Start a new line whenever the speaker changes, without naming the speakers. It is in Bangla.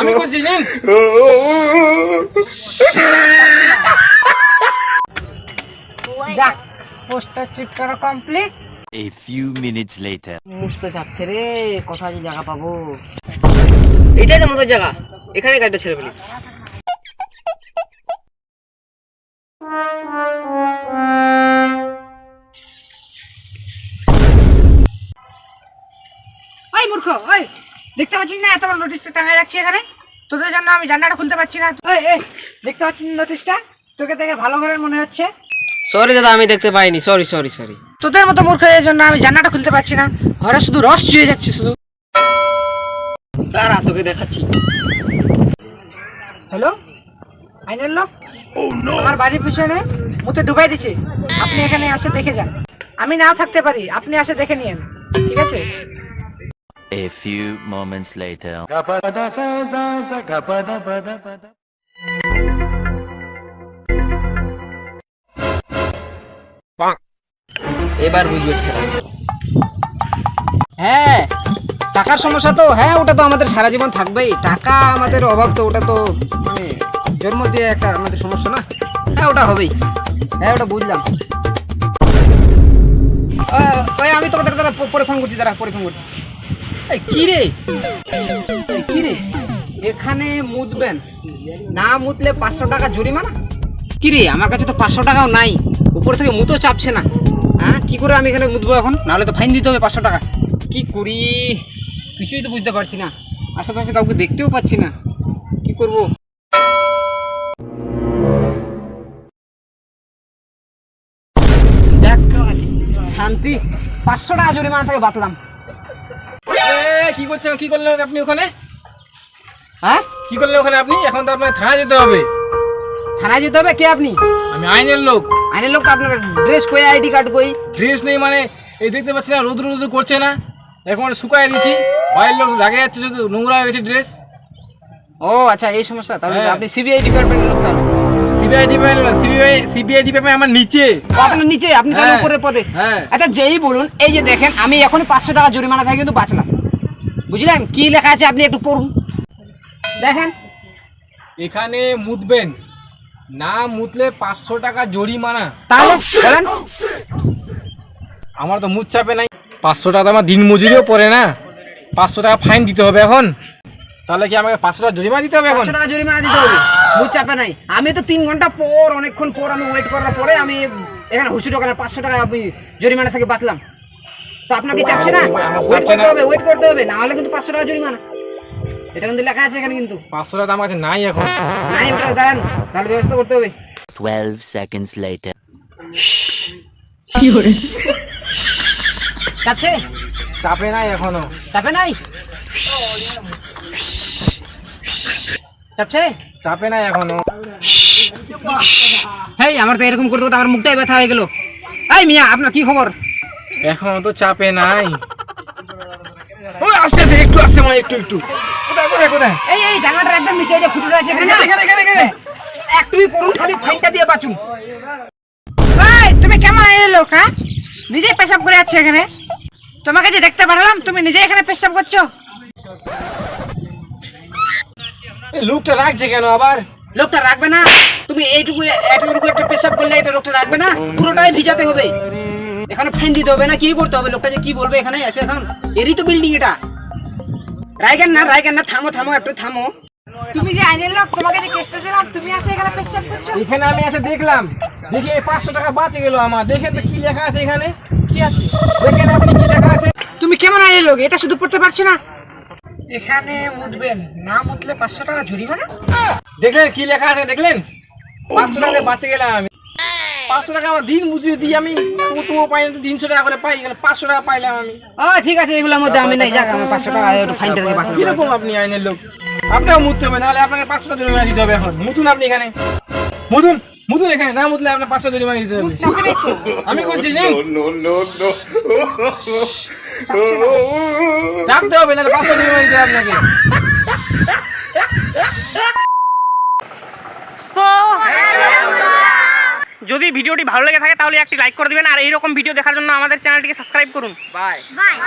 আমি করছি নিন।
যাক poster chip complete
A few minutes later.
মুছতে চাপছে রে কোথায় যে জায়গা পাবো? এটাই তো মতো জায়গা। এখানে গাড়িটা ছেড়ে ফেলি।
মূর্খ ওই দেখতে পাচ্ছিস না এত বড় নোটিশটা টাঙায় রাখছি এখানে? তোদের জন্য আমি জানলাটা খুলতে পারছি না। ওই এই দেখতে পাচ্ছিস নোটিশটা তোকে দেখে ভালো ঘরের মনে হচ্ছে।
সরি দাদা আমি দেখতে পাইনি। সরি সরি সরি
তোদের মতো মূর্খের জন্য আমি জান্নাটা খুলতে পারছি না। ঘরে শুধু রস চুয়ে যাচ্ছে শুধু।
দাঁড়া তোকে দেখাচ্ছি।
হ্যালো? আইনের লোক? আমার বাড়ির পিছনে মুতে ডুবাই দিচ্ছে আপনি এখানে আসে দেখে যান। আমি না থাকতে পারি। আপনি আসে দেখে নিয়েন। ঠিক আছে?
A few moments later.
এবার বুঝবে ঠেলা হ্যাঁ টাকার সমস্যা তো। হ্যাঁ ওটা তো আমাদের সারা জীবন থাকবেই। টাকা আমাদের অভাব তো ওটা তো মানে জন্ম দিয়ে একটা আমাদের সমস্যা না? হ্যাঁ ওটা হবেই। হ্যাঁ ওটা বুঝলাম। আমি তোকে দাঁড়া পরে ফোন করছি দাঁড়া পরে ফোন করছি। এই কি রে? এই কি রে? এখানে মুতবেন। না মুতলে পাঁচশো টাকা জরিমানা? কি রে আমার কাছে তো পাঁচশো টাকাও নাই। উপর থেকে মুতো চাপছে না। হ্যাঁ কি করে আমি এখানে মুতবো এখন? নাহলে তো ফাইন দিতে হবে পাঁচশো টাকা। কি করি? কিছুই তো বুঝতে পারছি না। আশেপাশে কাউকে দেখতেও পাচ্ছি না। কি করব? শান্তি। পাঁচশো টাকা জরিমানা থেকে বাতলাম
এ, কি করছেন? কি করলেন আপনি ওখানে?
হ্যাঁ?
কি করলেন ওখানে আপনি? এখন তো আপনার থানায় যেতে হবে।
থানায় যেতে হবে? কে আপনি?
আমি আইনের লোক।
আইনের লোক তো আপনার ড্রেস কই আইডি কার্ড কই?
ড্রেস নেই মানে এই দেখতে পাচ্ছি না রোদ্র রোদ্র করছে না। এখন শুকায় দিচ্ছি। বাইরের লোক লাগে যাচ্ছে শুধু নোংরা হয়ে গেছে ড্রেস
ও আচ্ছা এই সমস্যা। তাহলে
হ্যাঁ।
আপনি সিবিআই ডিপার্টমেন্টের লোক তাহলে।
CBI department CBI CBI department আমার নিচে।
আপনার নিচে আপনি তাহলে
হ্যাঁ,
উপরের পদে।
হ্যাঁ।
আচ্ছা যেই বলুন এই যে দেখেন আমি এখন পাঁচশো টাকা জরিমানা থেকে কিন্তু বাঁচলাম। বুঝলেন? কি লেখা আছে আপনি একটু পড়ুন। দেখেন।
এখানে মুতবেন। না মুতলে পাঁচশো টাকা জরিমানা।
তাহলে বলেন।
আমার তো চাপে নাই। পাঁচশো টাকা তো আমার দিন মজুরিও পড়ে না। পাঁচশো টাকা ফাইন দিতে হবে এখন। তাহলে কি আমাকে পাঁচশো টাকা জরিমানা দিতে হবে এখন?
পাঁচশো টাকা জরিমানা দিতে হবে। বুঝ চাপে নাই। আমি তো তিন ঘণ্টা পর অনেকক্ষণ পর আমি ওয়েট করার পরে আমি এখানে হুসু টাকা পাঁচশো টাকা আমি জরিমানা থেকে বাঁচলাম। তো আপনাকে চাপছে না? ওয়েট করতে হবে ওয়েট করতে হবে না হলে কিন্তু পাঁচশো টাকা জরিমানা। এটা কিন্তু লেখা আছে এখানে কিন্তু।
পাঁচশো টাকা আমার কাছে নাই এখন।
নাই ওটা দাঁড়ান তাহলে ব্যবস্থা করতে হবে।
12 seconds later.
চাপছে
চাপে নাই এখনও
চাপে নাই চাপছে?
চাপে নাই এখনও।
হেই আমার তো এরকম করতে করতে আমার মুখটাই ব্যথা হয়ে গেল। এই মিয়া আপনার কি খবর?
এখনও তো চাপে নাই। ও আস্তে আস্তে একটু আস্তে মানে একটু একটু। কোথায় কোথায় কোথায়?
এই এই জায়গাটার একদম নিচে এই যে ফুটুটা আছে এখানে
এখানে এখানে এখানে
একটুই করুন খালি ফাইনটা দিয়ে বাঁচুন।
এই তুমি কেমন আইনের লোক হ্যাঁ? নিজেই পেশাব করে যাচ্ছ এখানে। তোমাকে যে দেখতে পারলাম তুমি নিজে এখানে পেশাব করছ।
লোকটা রাখছে কেন আবার?
লোকটা রাখবে না। তুমি এইটুকু এতটুকু একটা পেশাব করলে এটা লোকটা রাখবে না। পুরোটাই ভিজাতে হবে। এখানে ফাইন দিতে হবে না কি করতে হবে? লোকটা যে কি বলবে এখানে এসে এখন? এরই তো বিল্ডিং এটা। রায়গান না রায়গান না থামো থামো একটু থামো।
তুমি যে আইনের লোক তোমাকে যে কেসটা দিলাম তুমি আসে এখানে পেশাব করছ?
এখানে আমি এসে দেখলাম দেখি এই পাঁচশো টাকা বাঁচে গেল আমার। দেখেন তো কি লেখা আছে এখানে। কি আছে? দেখেন আপনি কি লেখা আছে?
তুমি কেমন আইনের লোক? এটা শুধু পড়তে পারছ না? এখানে মুতবেন না মুতলে পাঁচশো টাকা জরিমানা
দেখলেন কি লেখা আছে দেখলেন পাঁচশো টাকা বাঁচে গেলাম আমি পাঁচশো টাকা আমার দিন মজুরি দিয়ে আমি তবুও পাই না তিনশো টাকা করে পাই এখানে পাঁচশো টাকা পাইলাম আমি
ও ঠিক আছে এগুলোর মধ্যে আমি নাই যাক আমার পাঁচশো টাকা ফাইনটা থেকে।
কীরকম আপনি আইনের লোক আপনাও মুততে হবে নাহলে আপনাকে পাঁচশো টাকা জরিমানা দিতে হবে এখন মুতুন আপনি এখানে মুতুন মুতুন এখানে না মুতলে আপনার পাঁচশো জরিমানা দিতে হবে আমি করছি নিন চাপতে হবে না পাঁচশো নিয়ে দিতে হবে আপনাকে
যদি ভিডিওটি ভালো লেগে থাকে তাহলে একটি লাইক করে দিবেন আর এইরকম ভিডিও দেখার জন্য আমাদের চ্যানেলটিকে সাবস্ক্রাইব করুন। Bye
Bye.